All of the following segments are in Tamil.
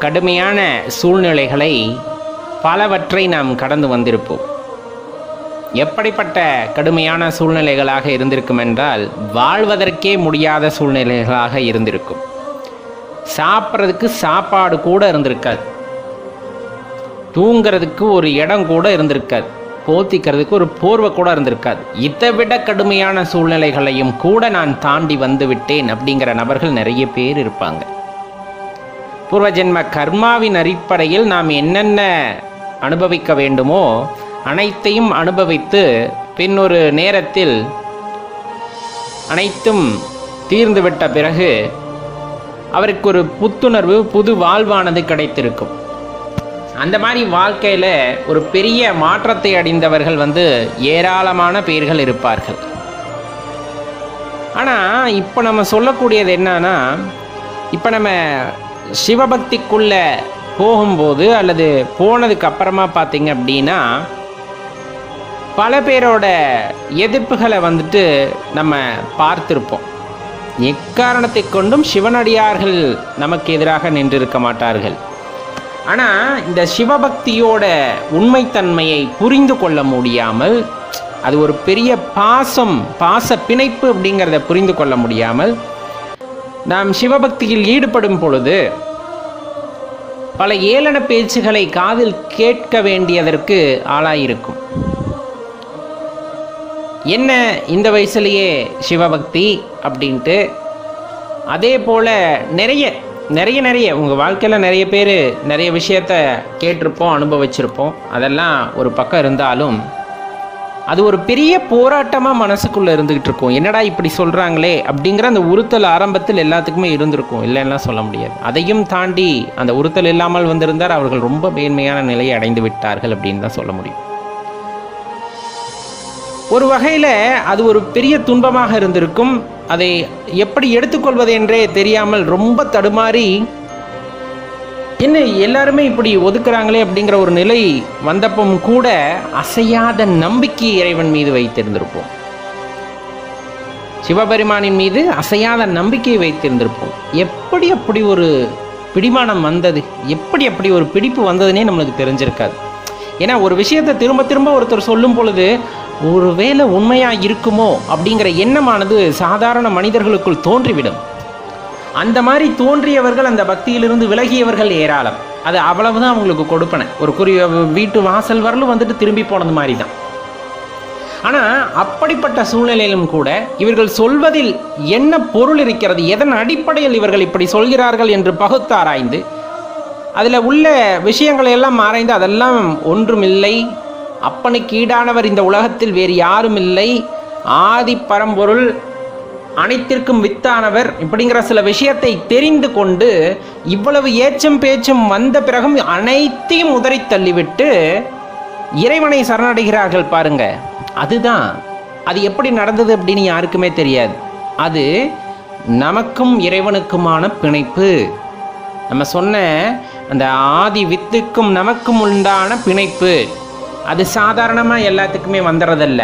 கடுமையான சூழ்நிலைகளை பலவற்றை நாம் கடந்து வந்திருப்போம். எப்படிப்பட்ட கடுமையான சூழ்நிலைகளாக இருந்திருக்கும் என்றால் வாழ்வதற்கே முடியாத சூழ்நிலைகளாக இருந்திருக்கும். சாப்பிட்றதுக்கு சாப்பாடு கூட இருந்திருக்காது. தூங்கிறதுக்கு ஒரு இடம் கூட இருந்திருக்காது. போத்திக்கிறதுக்கு ஒரு போர்வை கூட இருந்திருக்காது. இதை விட கடுமையான சூழ்நிலைகளையும் கூட நான் தாண்டி வந்து விட்டேன் அப்படிங்கிற நபர்கள் நிறைய பேர் இருப்பாங்க. பூர்வஜென்ம கர்மாவின் அடிப்படையில் நாம் என்னென்ன அனுபவிக்க வேண்டுமோ அனைத்தையும் அனுபவித்து பின்னொரு நேரத்தில் அனைத்தும் தீர்ந்துவிட்ட பிறகு அவருக்கு ஒரு புத்துணர்வு புது வாழ்வானது கிடைத்திருக்கும். அந்த மாதிரி வாழ்க்கையில் ஒரு பெரிய மாற்றத்தை அடைந்தவர்கள் வந்து ஏராளமான பேர்கள் இருப்பார்கள். ஆனால் இப்போ நம்ம சொல்லக்கூடியது என்னன்னா இப்போ நம்ம சிவபக்திக்குள்ள போகும்போது அல்லது போனதுக்கு அப்புறமா பார்த்தீங்க அப்படின்னா பல பேரோட எதிர்ப்புகளை வந்துட்டு நம்ம பார்த்துருப்போம். எக்காரணத்தை கொண்டும் சிவனடியார்கள் நமக்கு எதிராக நின்றிருக்க மாட்டார்கள். ஆனால் இந்த சிவபக்தியோட உண்மைத்தன்மையை புரிந்து கொள்ள முடியாமல் அது ஒரு பெரிய பாசம் பாச பிணைப்பு அப்படிங்கிறத புரிந்து கொள்ள முடியாமல் நாம் சிவபக்தியில் ஈடுபடும் பொழுது பல ஏளன பேச்சுகளை காதில் கேட்க வேண்டியதற்கு ஆளாயிருக்கும். என்ன இந்த வயசுலேயே சிவபக்தி அப்படின்ட்டு? அதே போல் நிறைய நிறைய நிறைய உங்கள் வாழ்க்கையில் நிறைய பேர் நிறைய விஷயத்த கேட்டிருப்போம் அனுபவிச்சிருப்போம். அதெல்லாம் ஒரு பக்கம் இருந்தாலும் அது ஒரு பெரிய போராட்டமாக மனசுக்குள்ளே இருந்துக்கிட்டு இருக்கும். என்னடா இப்படி சொல்கிறாங்களே அப்படிங்கிற அந்த உறுத்தல் ஆரம்பத்தில் எல்லாத்துக்குமே இருந்திருக்கும். இல்லைன்னா சொல்ல முடியாது. அதையும் தாண்டி அந்த உறுத்தல் இல்லாமல் வந்திருந்தார். அவர்கள் ரொம்ப மேன்மையான நிலையை அடைந்து விட்டார்கள் அப்படின்னு தான் சொல்ல முடியும். ஒரு வகையில் அது ஒரு பெரிய துன்பமாக இருந்திருக்கும். அதை எப்படி எடுத்துக்கொள்வது என்றே தெரியாமல் ரொம்ப தடுமாறி என்ன எல்லாருமே இப்படி ஒதுக்குறாங்களே அப்படிங்கிற ஒரு நிலை வந்தப்பும் கூட அசையாத நம்பிக்கை இறைவன் மீது வைத்திருந்திருப்போம். சிவபெருமானின் மீது அசையாத நம்பிக்கை வைத்திருந்திருப்போம். எப்படி அப்படி ஒரு பிடிமானம் வந்தது? எப்படி அப்படி ஒரு பிடிப்பு வந்ததுன்னே நம்மளுக்கு தெரிஞ்சிருக்காது. ஏன்னா ஒரு விஷயத்தை திரும்ப திரும்ப ஒருத்தர் சொல்லும் பொழுது ஒருவேளை உண்மையாக இருக்குமோ? அப்படிங்கிற எண்ணமானது சாதாரண மனிதர்களுக்குள் தோன்றிவிடும். அந்த மாதிரி தோன்றியவர்கள் அந்த பக்தியிலிருந்து விலகியவர்கள் ஏராளம். அது அவ்வளவுதான் அவங்களுக்கு கொடுப்பன. ஒரு குறி வீட்டு வாசல் வரலும் வந்துட்டு திரும்பி போனது மாதிரி தான் ஆனால் அப்படிப்பட்ட சூழ்நிலையிலும் கூட இவர்கள் சொல்வதில் என்ன பொருள் இருக்கிறது எதன் அடிப்படையில் இவர்கள் இப்படி சொல்கிறார்கள் என்று பகுத்தாராய்ந்து அதில் உள்ள விஷயங்களை எல்லாம் ஆராய்ந்து அதெல்லாம் ஒன்றுமில்லை. அப்பனுக்கு ஈடானவர் இந்த உலகத்தில் வேறு யாரும் இல்லை ஆதி பரம்பொருள் அனைத்திற்கும் வித்தானவர். இப்படிங்கிற சில விஷயத்தை தெரிந்து கொண்டு இவ்வளவு ஏச்சும் பேச்சும் வந்த பிறகும் அனைத்தையும் உதறி தள்ளிவிட்டு இறைவனை சரணடைகிறார்கள் பாருங்க. அதுதான். அது எப்படி நடந்தது அப்படின்னு யாருக்குமே தெரியாது. அது நமக்கும் இறைவனுக்குமான பிணைப்பு. நம்ம சொன்ன அந்த ஆதி வித்துக்கும் நமக்கும் உண்டான பிணைப்பு. அது சாதாரணமாக எல்லாத்துக்குமே வந்துடுறதில்ல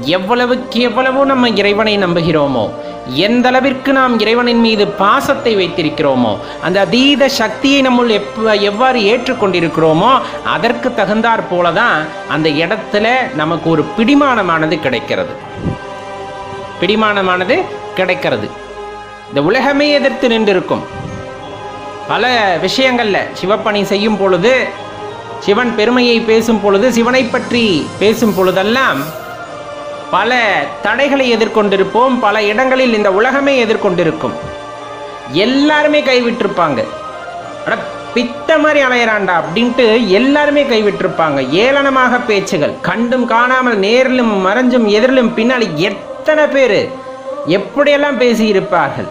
எவ்வளவுக்கு எவ்வளவோ நம்ம இறைவனை நம்புகிறோமோ எந்த அளவிற்கு நாம் இறைவனின் மீது பாசத்தை வைத்திருக்கிறோமோ அந்த அதீத சக்தியை நம்முள் எப் எவ்வாறு ஏற்றுக்கொண்டிருக்கிறோமோ அதற்கு தகுந்தாற் போல தான் அந்த இடத்துல நமக்கு ஒரு பிடிமானமானது கிடைக்கிறது. பிடிமானமானது கிடைக்கிறது. இந்த உலகமே எதிர்த்து நின்றிருக்கும். பல விஷயங்களில் சிவப்பணி செய்யும் பொழுது சிவன் பெருமையை பேசும் பொழுது சிவனை பற்றி பேசும் பொழுதெல்லாம் பல தடைகளை எதிர்கொண்டிருப்போம் பல இடங்களில் இந்த உலகமே எதிர்கொண்டிருக்கும். எல்லாருமே கைவிட்டிருப்பாங்க. அட பித்த மாதிரி அலையறான்டா அப்படின்ட்டு எல்லாருமே கைவிட்டிருப்பாங்க. ஏளனமாக பேச்சுகள். கண்டும் காணாமல் நேரிலும் மறைஞ்சும் எதிரிலும் பின்னாடி எத்தனை பேர் எப்படியெல்லாம் பேசியிருப்பார்கள்?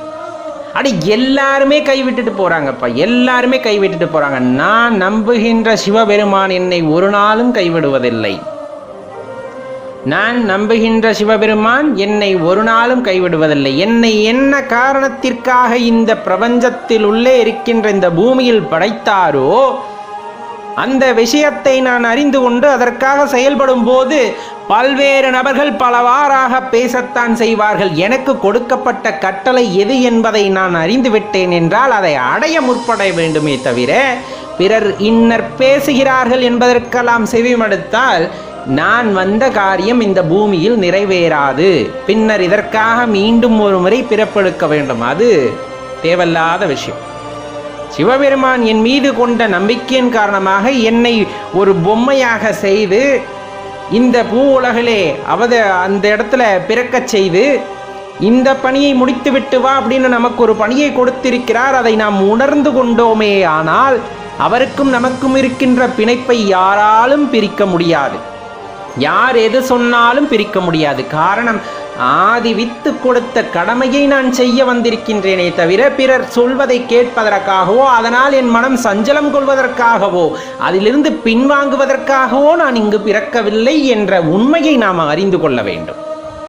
அடி எல்லாருமே கைவிட்டுட்டு போகிறாங்கப்பா எல்லாருமே கைவிட்டுட்டு போகிறாங்க நான் நம்புகின்ற சிவபெருமான் என்னை ஒரு நாளும் கைவிடுவதில்லை. நான் நம்புகின்ற சிவபெருமான் என்னை ஒரு நாளும் கைவிடுவதில்லை. என்னை என்ன காரணத்திற்காக இந்த பிரபஞ்சத்தில் உள்ளே இருக்கின்ற இந்த பூமியில் படைத்தாரோ அந்த விஷயத்தை நான் அறிந்து கொண்டு அதற்காக செயல்படும் போது பல்வேறு நபர்கள் பலவாறாக பேசத்தான் செய்வார்கள். எனக்கு கொடுக்கப்பட்ட கட்டளை எது என்பதை நான் அறிந்து விட்டேன் என்றால் அதை அடைய முற்பட வேண்டுமே தவிர பிறர் இன்னர் பேசுகிறார்கள் என்பதற்கெல்லாம் செவிமடுத்தால் நான் வந்த காரியம் இந்த பூமியில் நிறைவேறாது. பின்னர் இதற்காக மீண்டும் ஒரு முறை பிறப்பெடுக்க வேண்டும். அது தேவையில்லாத விஷயம். சிவபெருமான் என் மீது கொண்ட நம்பிக்கையின் காரணமாக என்னை ஒரு பொம்மையாக செய்து இந்த பூ உலகிலே அவத அந்த இடத்துல பிறக்கச் செய்து இந்த பணியை முடித்துவிட்டு வா அப்படின்னு நமக்கு ஒரு பணியை கொடுத்திருக்கிறார். அதை நாம் உணர்ந்து கொண்டோமே ஆனால் அவருக்கும் நமக்கும் இருக்கின்ற பிணைப்பை யாராலும் பிரிக்க முடியாது. யார் எது சொன்னாலும் பிரிக்க முடியாது. காரணம் ஆதி வித்து கொடுத்த கடமையை நான் செய்ய வந்திருக்கின்றேனே தவிர பிறர் சொல்வதை கேட்பதற்காகவோ அதனால் என் மனம் சஞ்சலம் கொள்வதற்காகவோ அதிலிருந்து பின்வாங்குவதற்காகவோ நான் இங்கு பிறக்கவில்லை என்ற உண்மையை நாம் அறிந்து கொள்ள வேண்டும்.